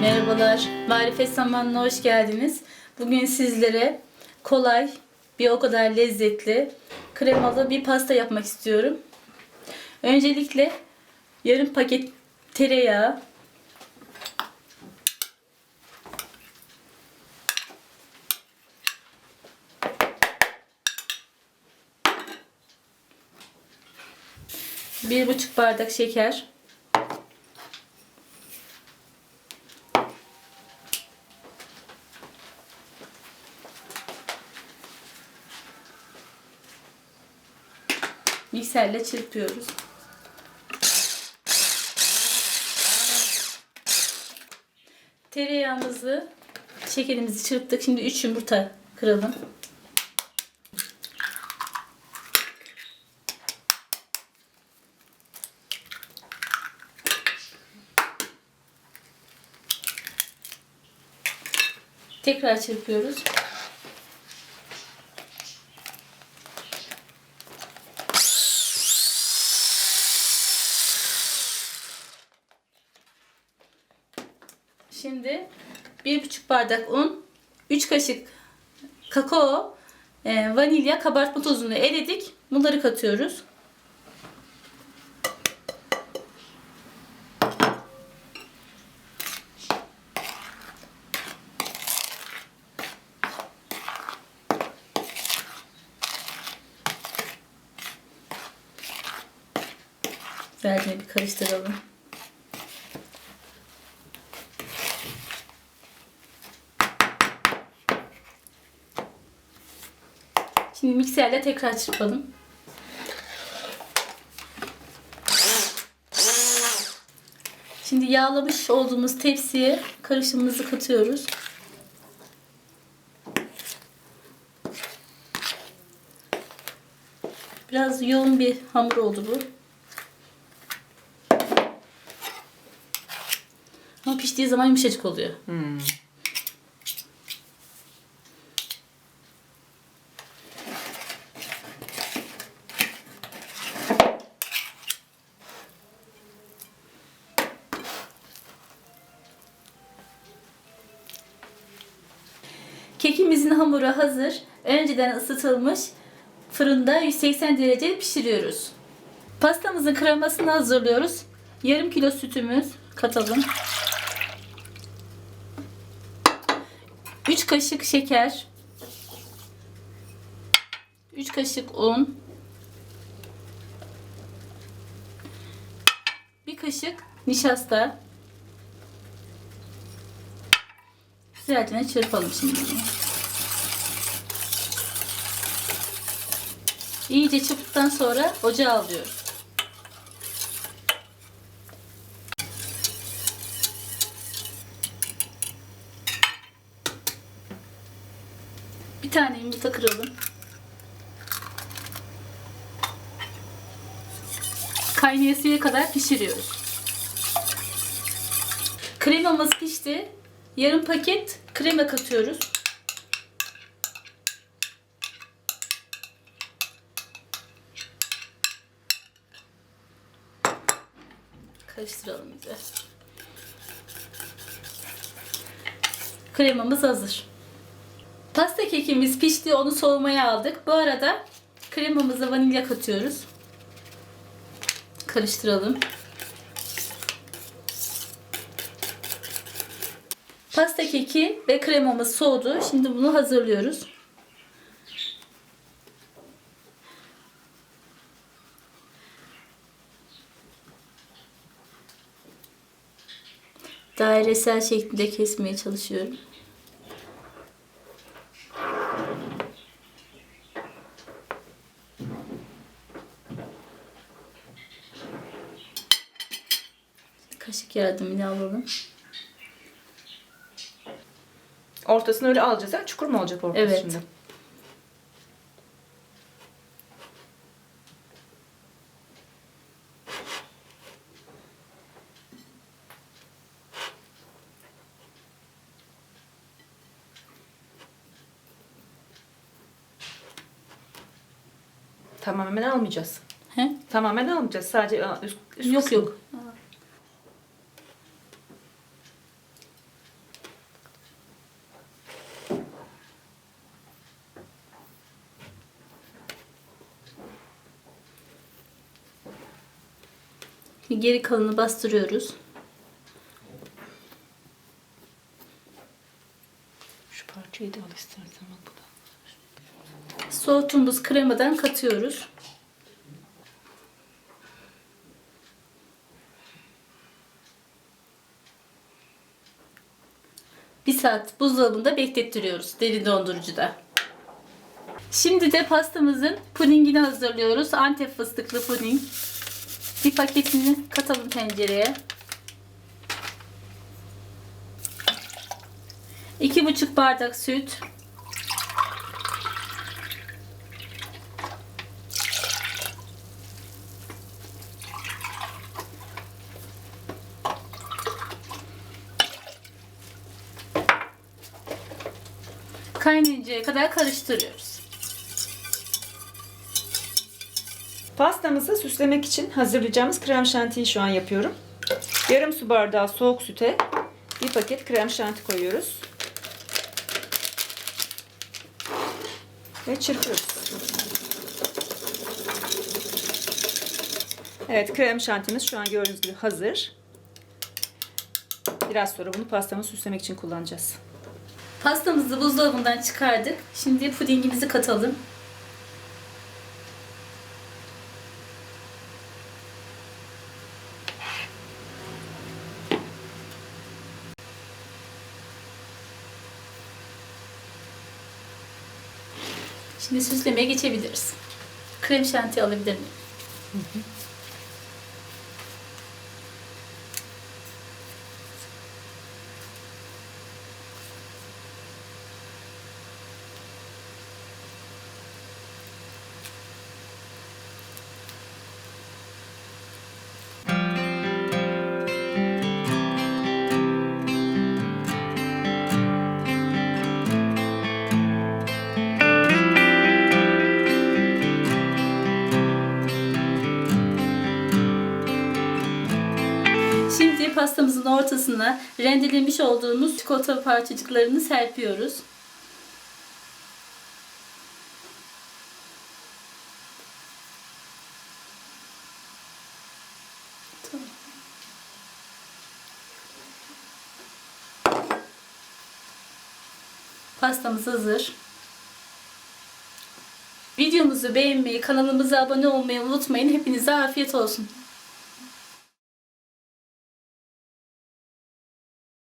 Merhabalar, Marifet Zamanı'na hoş geldiniz. Bugün sizlere kolay, bir o kadar lezzetli, kremalı bir pasta yapmak istiyorum. Öncelikle yarım paket tereyağı, bir buçuk bardak şeker, mikserle çırpıyoruz. Tereyağımızı, şekerimizi çırptık. Şimdi 3 yumurta kıralım. Tekrar çırpıyoruz. Şimdi bir buçuk bardak un, 3 kaşık kakao, e, vanilya, kabartma tozunu eledik. Bunları katıyoruz. Güzelce bir karıştıralım. Şimdi mikserle tekrar çırpalım. Şimdi yağlamış olduğumuz tepsiye karışımımızı katıyoruz. Biraz yoğun bir hamur oldu bu. Ama piştiği zaman yumuşacık oluyor. Kekimizin hamuru hazır. Önceden ısıtılmış fırında 180 derece pişiriyoruz. Pastamızın kremasını hazırlıyoruz. Yarım kilo sütümüz katalım. 3 kaşık şeker. 3 kaşık un. 1 kaşık nişasta. Güzelce çırpalım şimdi. İyice çırptıktan sonra ocağa alıyoruz. Bir tane yumurta kıralım. Kaynayasıya kadar pişiriyoruz. Kremamız pişti. Yarım paket krema katıyoruz. Karıştıralım güzel. Kremamız hazır. Pasta kekimiz pişti. Onu soğumaya aldık. Bu arada kremamıza vanilya katıyoruz. Karıştıralım. Pasta keki ve kremamız soğudu. Şimdi bunu hazırlıyoruz. Dairesel şeklinde kesmeye çalışıyorum. Kaşık yardımıyla alalım. Ortasını öyle alacağız ha? Çukur mu olacak ortası Evet. şimdi? Tamamen almayacağız. He? Tamamen almayacağız. Sadece aa, üst, üst Yok kısmı. yok. Geri kalanı bastırıyoruz. Şu parçayı da al istersen bak bu da. Soğuttuğumuz kremadan katıyoruz. Bir saat buzdolabında beklettiriyoruz derin dondurucuda. Şimdi de pastamızın pudingini hazırlıyoruz. Antep fıstıklı puding. Bir paketini katalım tencereye. İki buçuk bardak süt. Kaynayıncaya kadar karıştırıyoruz. Pastamızı süslemek için hazırlayacağımız krem şantiyi şu an yapıyorum. Yarım su bardağı soğuk süte bir paket krem şanti koyuyoruz. Ve çırpıyoruz. Evet krem şantimiz şu an gördüğünüz gibi hazır. Biraz sonra bunu pastamızı süslemek için kullanacağız. Pastamızı buzdolabından çıkardık. Şimdi pudingimizi katalım. Şimdi süslemeye geçebiliriz. Krem şanti alabilir miyim? Şimdi pastamızın ortasına rendelemiş olduğumuz çikolata parçacıklarını serpiyoruz. Pastamız hazır. Videomuzu beğenmeyi, kanalımıza abone olmayı unutmayın. Hepinize afiyet olsun.